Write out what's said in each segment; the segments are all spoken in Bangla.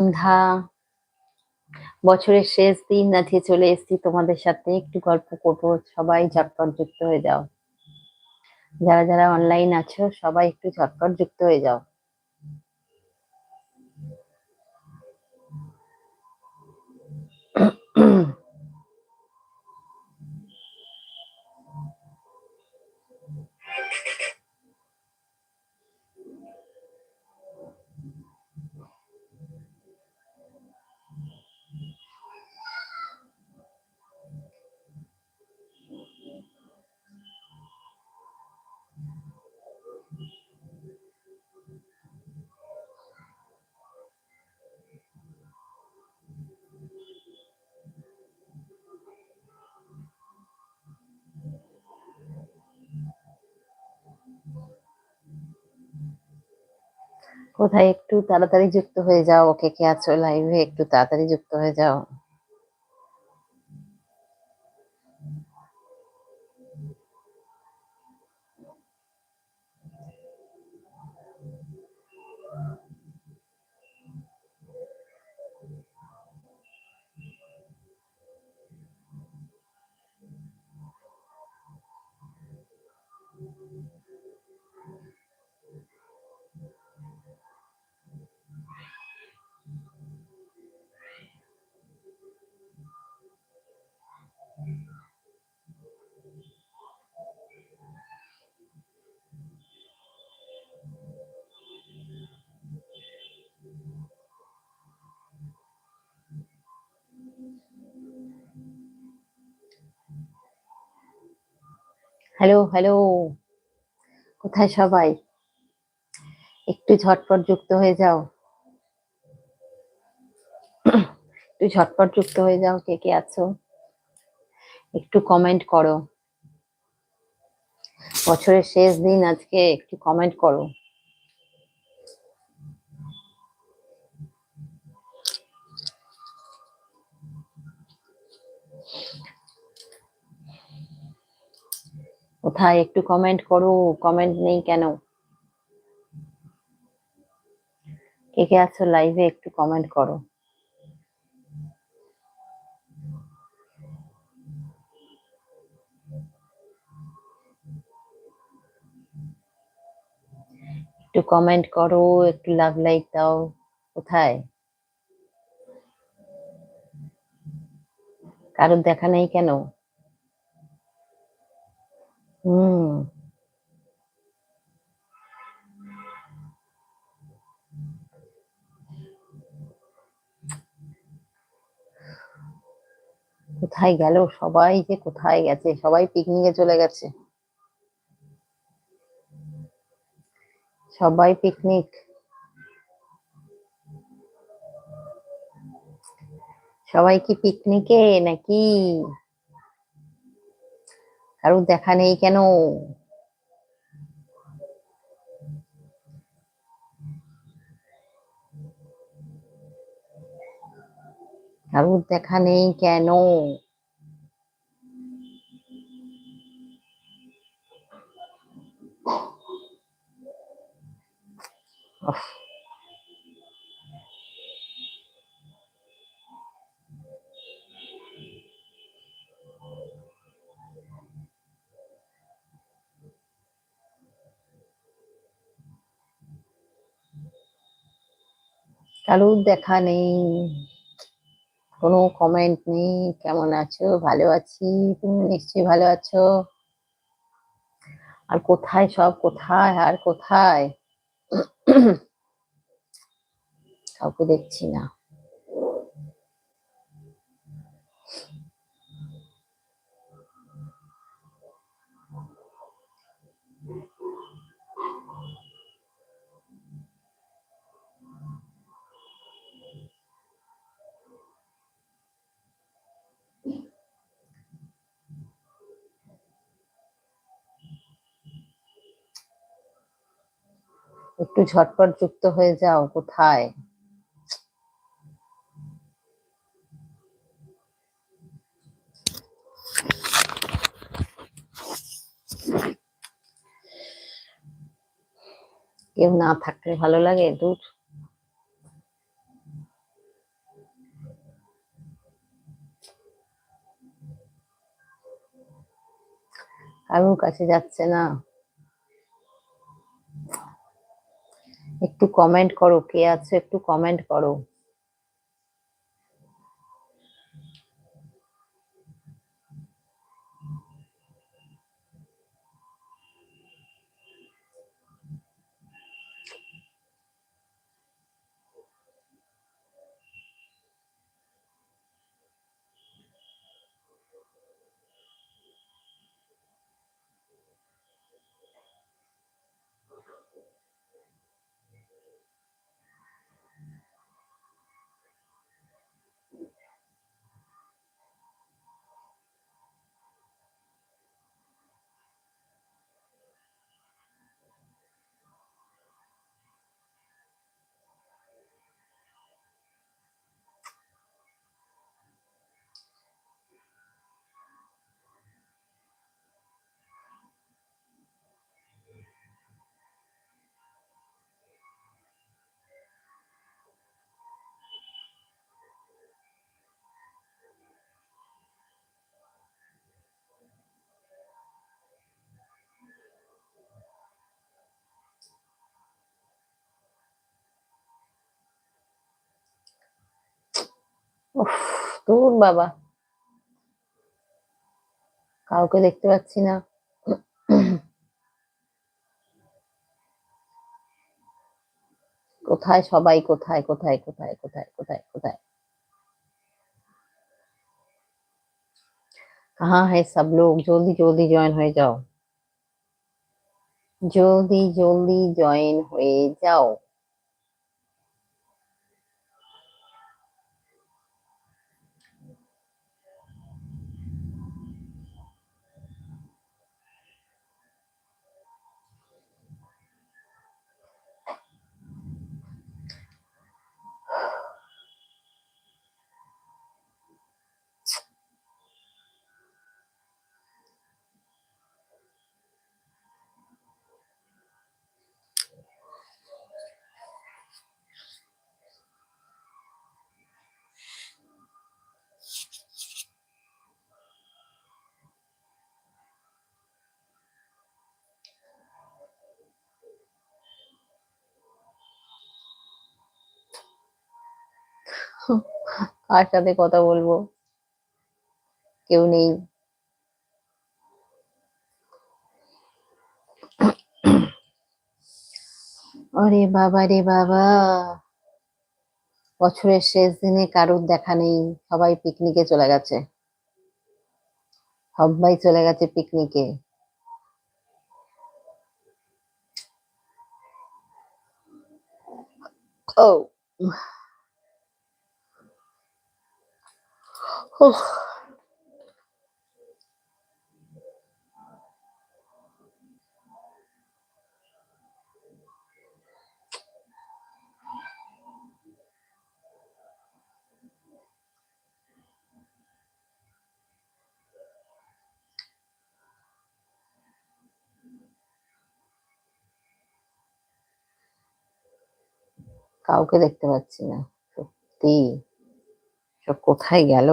সন্ধ্যা। বছরের শেষ দিন নাচিয়ে চলে এসেছি তোমাদের সাথে। একটু গল্প করব, সবাই ঝটপট যুক্ত হয়ে যাও। যারা যারা অনলাইন আছো, সবাই একটু ঝটপট যুক্ত হয়ে যাও। কোথায় একটু তাড়াতাড়ি যুক্ত হয়ে যাও, ওকে কে আছো লাইভে একটু তাড়াতাড়ি যুক্ত হয়ে যাও। হ্যালো হ্যালো কোথায় সবাই? একটু ঝটপট যুক্ত হয়ে যাও। একটু ঝটপট যুক্ত হয়ে যাও, কে কে আছো? একটু কমেন্ট করো। বছরের শেষ দিন আজকে, একটু কমেন্ট করো। কোথায় একটু কমেন্ট করো কমেন্ট নেই কেন? কে কে আছো লাইভে একটু কমেন্ট করো। একটু কমেন্ট করো, একটু লাভ লাইক দাও, কোথায়? কারোর দেখা নেই কেন? কোথায় গেল? সবাই যে কোথায় গেছে? সবাই পিকনিকে চলে গেছে। সবাই পিকনিক সবাই কি পিকনিকে নাকি? কারোর দেখা নেই কেন? কারোর দেখা নেই কেন? কারোর দেখা নেই, কোনো কমেন্ট নেই, কেমন আছো, ভালো আছি, তুমি নিশ্চয়ই ভালো আছো? আর কোথায় সব, কোথায়, আর কোথায়? কাউকে দেখছি না। একটু ঝটপট যুক্ত হয়ে যাও, কোথায়? কেউ না থাকলে ভালো লাগে, দূর। কারুর কাছে যাচ্ছে না। একটু কমেন্ট করো কে আছে একটু কমেন্ট করো। দূর বাবা কাউকে দেখতে পাচ্ছি না কোথায় সবাই কোথায় কোথায় কোথায় কোথায় কোথায় কোথায় कहाँ है सब लोग जल्दी जल्दी জয়েন হয়ে যাও জলদি জলদি জয়েন হয়ে যাও কার সাথে কথা বলব? কেউ নেই। আরে বাবা রে বাবা। বছরের শেষ দিনে কারোর দেখা নেই। সবাই পিকনিকে চলে গেছে। সবাই চলে গেছে পিকনিকে। ও। উফ, কাউকে দেখতে পাচ্ছি না সত্যি। সব কোথায় গেল?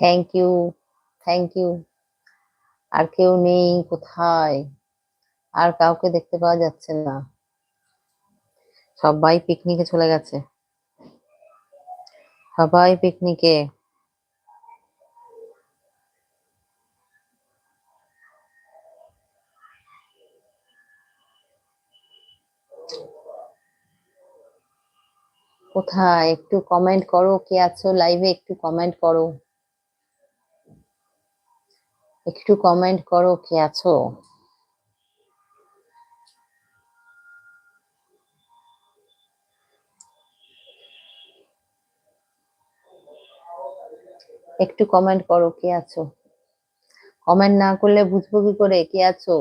থ্যাংক ইউ থ্যাংক ইউ আর কেউ নেই কোথায়? আর কাউকে দেখতে পাওয়া যাচ্ছে না। সবাই পিকনিকে চলে গেছে। সবাই পিকনিকে কোথায়? একটু কমেন্ট করো, কে আছো লাইভে একটু কমেন্ট করো। একটু কমেন্ট করো, কে আছো? একটু কমেন্ট করো, কে আছো? কমেন্ট না করলে বুঝব কি করে, কে আছো?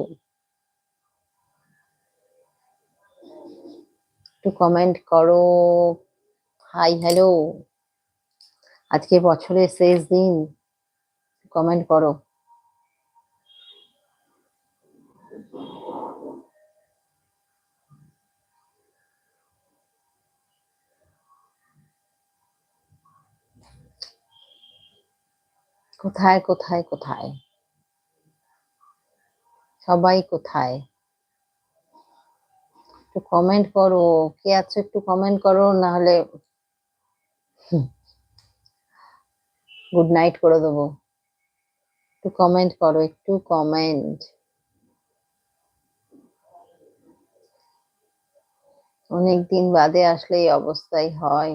একটু কমেন্ট করো হাই হ্যালো আজকে বছরের শেষ দিন। কমেন্ট করো। কোথায় কোথায় কোথায়? সবাই কোথায়? একটু কমেন্ট করো। কে আছো একটু কমেন্ট করো না হলে গুড নাইট করে দেবো। একটু কমেন্ট করো, একটু কমেন্ট অনেক দিন বাদে আসলে এই অবস্থাই হয়।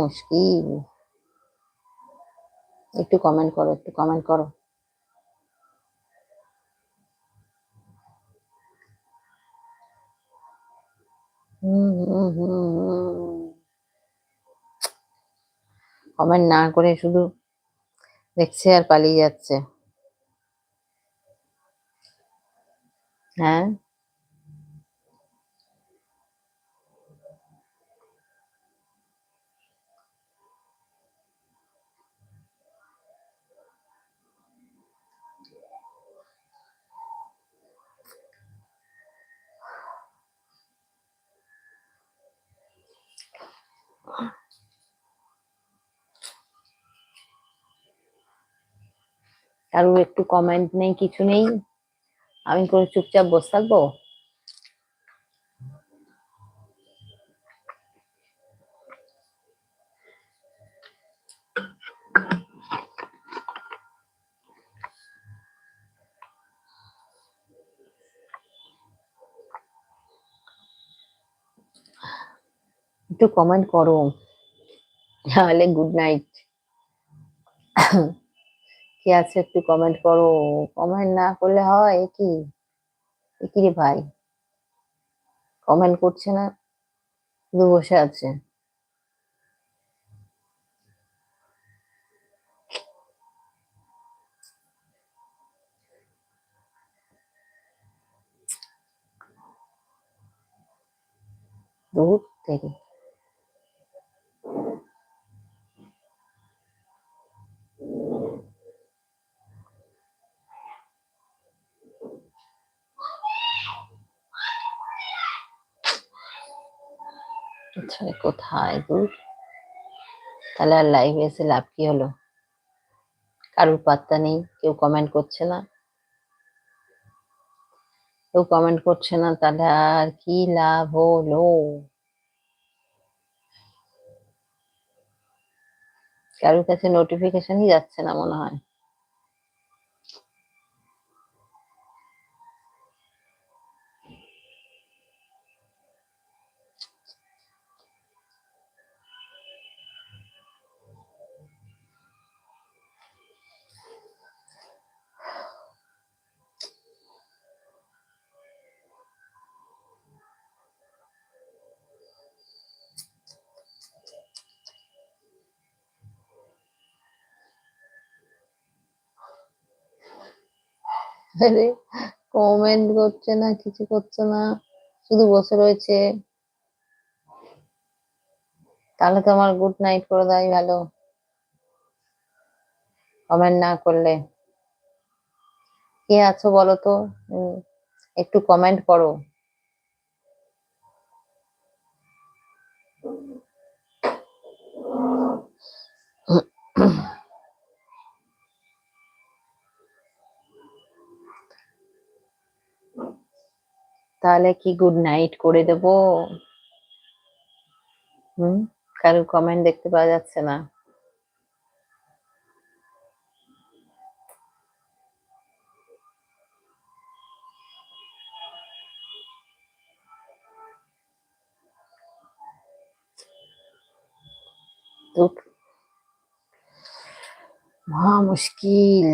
মুশকিল। একটু কমেন্ট করো, একটু কমেন্ট করো। কমেন্ট না করে শুধু দেখছে আর পালিয়ে যাচ্ছে। হ্যাঁ? কারোর একটু কমেন্ট নেই, কিছু নেই। আমি করে চুপচাপ বসে থাকব। একটু কমেন্ট করো। তাহলে গুড নাইট কে আছে একটু কমেন্ট করো? কমেন্ট না করলে হয় কি? কি রে ভাই? কমেন্ট করছে না? শুধু বসে আছে। থেকে। আচ্ছা কোথায় দূর তাহলে আর লাইভে এসে লাভ কি হলো? কারোর পাত্তা নেই, কেউ কমেন্ট করছে না। কেউ কমেন্ট করছে না, তাহলে আর কি লাভ হলো? কারোর কাছে নোটিফিকেশনই যাচ্ছে না মনে হয়। আরে কমেন্ট করছে না, কিছু করছে না, শুধু বসে রয়েছে। তাহলে তো আমার গুড নাইট করে দেয় ভালো। কমেন্ট না করলে। কে আছো বলো তো? একটু কমেন্ট করো। তাহলে কি গুড নাইট করে দেব? হুম, কারোর কমেন্ট দেখতে পাওয়া যাচ্ছে না। মহা মুশকিল।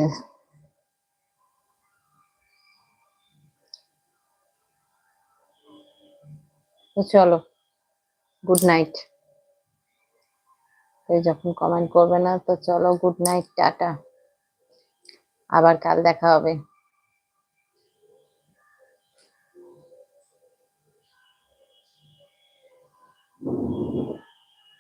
চলো গুড নাইট যখন কমেন্ট করবে না, তো চলো গুড নাইট টাটা। আবার কাল দেখা হবে।